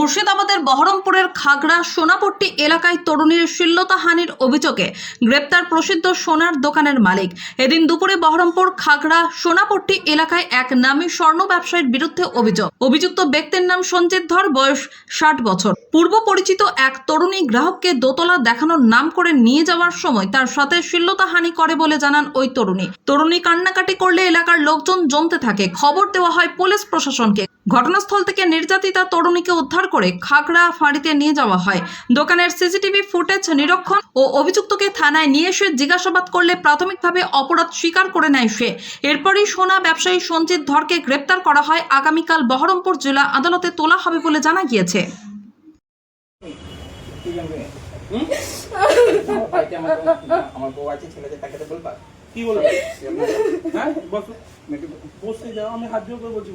মুর্শিদাবাদের বহরমপুরের খাগড়া সোনাপট্টি এলাকায় তরুণীর শ্লীলতাহানির অভিযোগে গ্রেপ্তার প্রসিদ্ধ সোনার দোকানের মালিক। এদিন দুপুরে বহরমপুর খাগড়া সোনাপট্টি এলাকায় এক নামী স্বর্ণ ব্যবসায়ীর বিরুদ্ধে অভিযোগ। অভিযুক্ত ব্যক্তির নাম সঞ্জিত ধর, বয়স ষাট বছর। পূর্ব পরিচিত এক তরুণী গ্রাহককে দোতলা দেখানোর নাম করে নিয়ে যাওয়ার সময় তার সাথে শ্লীলতাহানি করে বলে জানান ওই তরুণী। তরুণী কান্নাকাটি করলে এলাকার লোকজন জমতে থাকে। খবর দেওয়া হয় পুলিশ প্রশাসনকে। ঘটনাস্থল থেকে নির্যাতিতা তরুণীকে উদ্ধার করে খাগড়া ফাঁড়িতে নিয়ে যাওয়া হয়। দোকানের সিসিটিভি ফুটেজ নিরীক্ষণ ও অভিযুক্তকে থানায় নিয়ে এসে জিজ্ঞাসাবাদ করলে প্রাথমিকভাবে অপরাধ স্বীকার করে নেয় সে। এরপরই সোনা ব্যবসায়ী সঞ্জিত ধরকে গ্রেপ্তার করা হয় আগামীকাল বহরমপুর জেলা আদালতে তোলা হবে বলে জানা গিয়েছে। আমার বউ- আছে ছেলেদের তাকে বলবা? কি বলব হ্যাঁ বসো। বসে যাও আমি হাত জোর করে বলছি।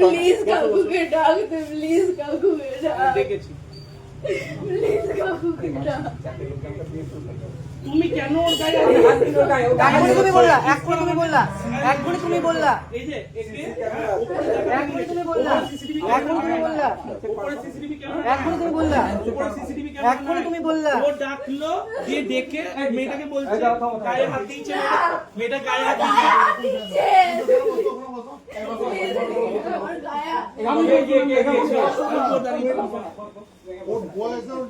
প্লিজ কাকুকে ডাক দে প্লিজ কাকুকে ডাক। দেখেছি। প্লিজ। তুমি কেন ওর গায়ে হাত দিলে? গায়ে, ও গায়ে তুমি। বললা এখনই তুমি বললা এখনই তুমি বললা এই যে একে এখনই তুমি বললা CCTV এখনই তুমি বললা উপরে সিসিটিভি ক্যামেরা এখনই তুমি বললা উপরে সিসিটিভি ক্যামেরা এখনই তুমি বললা ও ডাকলো দিয়ে ডেকে মেয়েটাকে বলছে গায়ে হাত দিয়েছে মেয়েটা। গায়ে হাত দিয়েছে আমার গায়া আমি কে, কে, কে, কে, কে? আমি দাঁড়িয়ে ওর বয়সের বাচ্চা বাচ্চা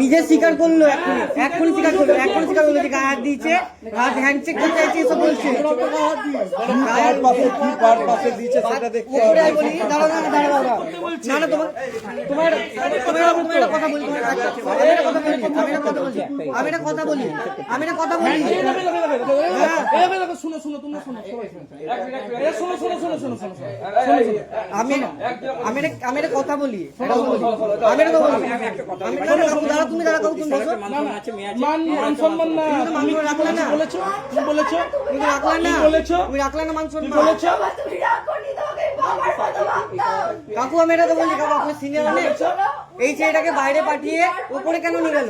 নিজে স্বীকার করল এখনই এখনই স্বীকার করল এখনই স্বীকার করল যে গায়ে হাত দিয়েছে হাত হ্যান্ডশেক করতে চাইছে এসব বলছে কার পাশে কি কার পাশে দিয়েছে সেটা দেখতে হবে দাঁড়াও না দাঁড়াও দাঁড়াও না না তোমার তোমার তোমার তোমার একটা কথা বলি তোমার আমি একটা কথা বলি আমি একটা কথা বলি আমি একটা কথা বলি আমি একটা কথা বলি হ্যাঁ শুনো শুনো তোমরা শুনো সবাই শুনো এ শোনো শোনো শোনো শোনো শোনো শোনো আমি আমি আমি একটা কথা বলি একটা কথা বলি। আমি একটা কথা বলি তুমি তুমি বসো মান মান সম্মান না। তুমি মান। বলেছ তুমি বলেছ তুমি তো না। বলেছ? তুমি রাখলে না মান সম্মান। বলেছ। কাকু আমি এটা তো বলছি কাকু আপনি সিনিয়র অনেক এই ছেলেটাকে বাইরে পাঠিয়ে উপরে কেন নিয়ে গেল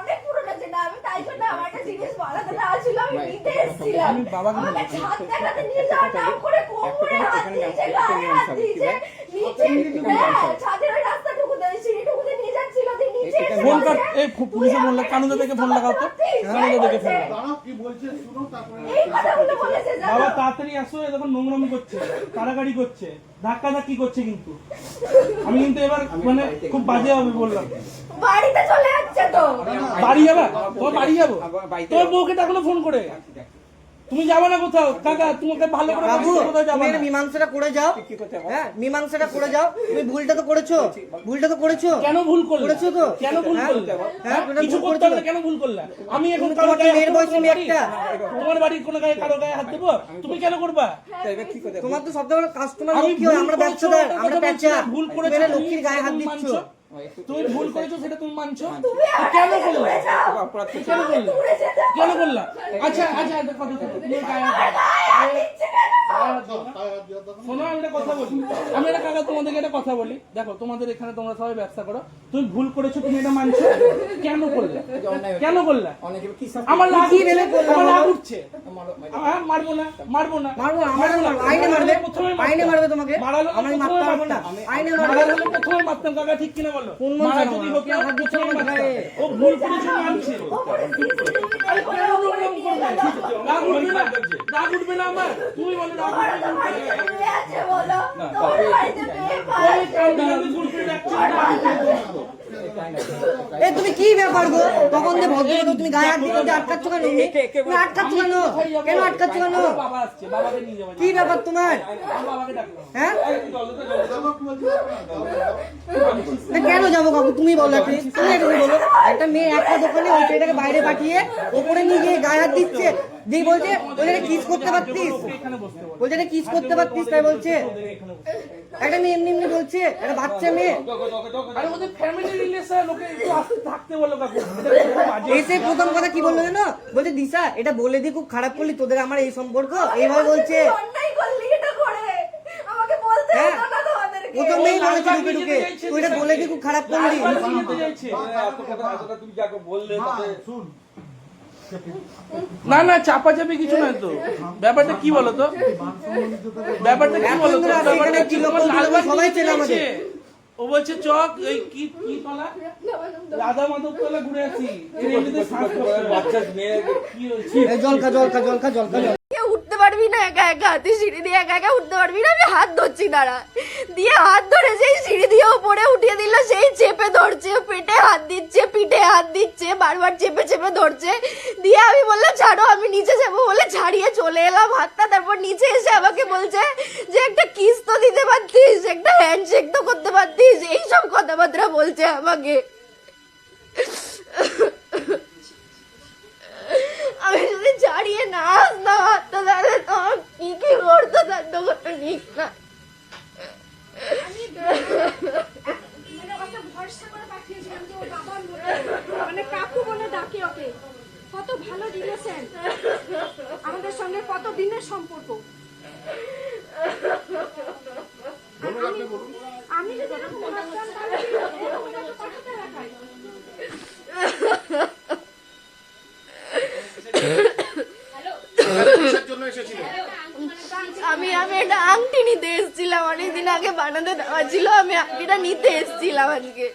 অনেক পুরনো চেনা। আমি তাই জন্য আমার একটা জিনিস বাড়াতে না ছিল আমি নিতে এসেছিলাম। আমি বাবাকে ছাদ দেখাতে নিয়ে যাওয়ার নাম করে কোমরে হাত দিয়েছে গায়ে হাত দিয়েছে নিচে হ্যাঁ ছাদের ওই রাস্তাটুকু দিয়ে সিঁড়িটুকুতে নিয়ে যাচ্ছিল দিয়ে নিচে এসে ফোন কাট। এই পুলিশে ফোন লাগ কানুদা থেকে ফোন লাগাও তো। কানুদা থেকে ফোন লাগাও। কি বলছে? শুনো তারপরে এই কথাগুলো বলেছে জানো? বাবা তাড়াতাড়ি আসো এ দেখো নোংরামি করছে কাড়াকাড়ি করছে ধাক্কা ধাক্কি করছে কিন্তু। আমি কিন্তু এবার মানে খুব বাজে হবে বললাম। বাড়িতে চলে যাচ্ছে তো। বাড়ি যাবা? তোমার বাড়ি যাব? তোর বউকে ডাকলো ফোন করে। তুমি যাবে না কোথাও? কাকা তোমাকে ভালো করে বাবু তুমি মীমাংসাটা করে যাও। কি করতে হবে? হ্যাঁ মীমাংসাটা করে যাও। তুমি ভুলটা তো করেছ। ভুলটা তো করেছ। কেন ভুল করলে? করেছ তো? কেন ভুল হ্যাঁ? করলে? হ্যাঁ, হ্যাঁ? কিছু করতে হবে কেন ভুল করলে? আমি এখন তুমি কারও তোমার গায়ে মেয়ের বয়সী? মেয়ে একটা। তোমার বাড়ির কোনো গায়ে কারও গায়ে হাত দেবো? তুমি কেন করবা? কি? তোমার তো সবথেকে বড় কাস্টমার আমি লক্ষ্মী হয়? ভুল আমরা ব্যবসাদার আমরা ব্যবসা ভুল তুমি লক্ষ্মীর গায়ে হাত তুমি দিচ্ছ। তুমি ভুল করেছ সেটা তুমি মানছো। কেন করলে। কেন করলে কেন করলা আচ্ছা আচ্ছা একটা কথা শোনো, আমি একটা কথা বলি। আমি একটা কাকা তোমাদেরকে একটা কথা বলি। দেখো তোমাদের এখানে তোমরা সবাই ব্যবসা করো। তুমি ভুল করেছ তুমি এটা মানছো। কেন করলে কেন করলে অনেকে কি সব- আমার আমার উঠছে। মারো- মারো। মারবো না। মারবো না মারবো না, আইনে মারবে। প্রথমে আইনে মারবে তোমাকে। মারালো আমি প্রথমে মারতে পারব না। আইনে মারবে। প্রথমে মারতাম কাকা ঠিক কিনা বলো? কোন মারা যদি প্রথমে আমার মারতাম। গায়ে। ও ভুল করেছে মানছে আরে কেন নোংরাম করবে? রাগ উঠবে না রাগ উঠবে না? আমার? তুমি বলো রাগ উঠবে না? বলো। ওই কান্দি কান্দি ভুল করে ডাকছে, রাগ উঠবে না। এ তুমি কি ব্যাপার গো? তখন যে ভদ্রলোক তুমি গায়ে হাত দিতে আটকাচ্ছ কেন? তুমি তুমি আটকাচ্ছ কেন? কেন আটকাচ্ছ কেন? কি ব্যাপার তোমার? হ্যাঁ? কেন যাব কাকু? তুমি বলো আপনি তুমি এটা বলো। একটা মেয়ে একটা দোকানে ওই ছেলেটাকে বাইরে পাঠিয়ে ওপরে নিয়ে গিয়ে গায়ে হাত দিচ্ছে। দিয়ে বলছে ওই কিস করতে পারতিস? ওই কিস করতে পারতিস? তাই বলছে। একটা মেয়ে এমনি এমনি বলছে একটা বাচ্চা মেয়ে। আরে ওদের ফ্যামিলি রিলেশন লোকে একটু আস্তে থাকতে বলো কাকু। এসে প্রথম কথা কি বলল জানো? বলছে দিশা এটা বলে দি খুব খারাপ করলি তোদের আমার এই সম্পর্ক। এইভাবে বলছে। অন্যায় করলি এটা করে। আমাকে বলতে হ্যাঁ। প্রথমেই বলেছে ঢুকে ঢুকে তুই এটা বলে দি খুব খারাপ করলি। লাল কাক নিয়ে যেতে চাইছে। শুন। না না চাপাচাপি কিছু নয় তো। ব্যাপারটা কি বলো তো ব্যাপারটা কি বলো তো ব্যাপারটা কি সবাই চেনে আমাদের। ও বলছে চক এই কি কি তলা রাধা মাধব তলা ঘুরে আসি। এর এমনিতে শ্বাস কষ্ট। বাচ্চা মেয়ে কি হয়েছে? জল খা জল খা জল খা জল খা জল খা। কেউ উঠতে পারবি না একা একা। তুই সিঁড়ি দিয়ে একা একা উঠতে পারবি না। আমি হাত ধরছি দাঁড়া। দিয়ে হাত ধরে সেই সিঁড়ি দিয়ে উপরে উঠিয়ে দিল সেই চেপে ধরছে পেটে হাত দিচ্ছে পিঠে হাত দিচ্ছে, বারবার চেপে চেপে ধরছে। দিয়ে আমি বললাম, ছাড়ো, আমি নিচে যাব বলে ছাড়িয়ে চলে এলাম হাতটা। তারপর নিচে এসে আমাকে বলছে যে, একটা কিস তো দিতে পারতিস, একটা হ্যান্ডশেক তো করতে পারতিস। এইসব কথাবার্তা বলছে আমাকে। আমি যদি ছাড়িয়ে না আসতাম, হাতটা তাহলে তো কি কি করতো তার তো কোনো ঠিক না আমি একটা আংটি নিতে এসেছিলাম অনেকদিন আগে বানাতে দেওয়া ছিল আমি আংটিটা নিতে এসেছিলাম আজকে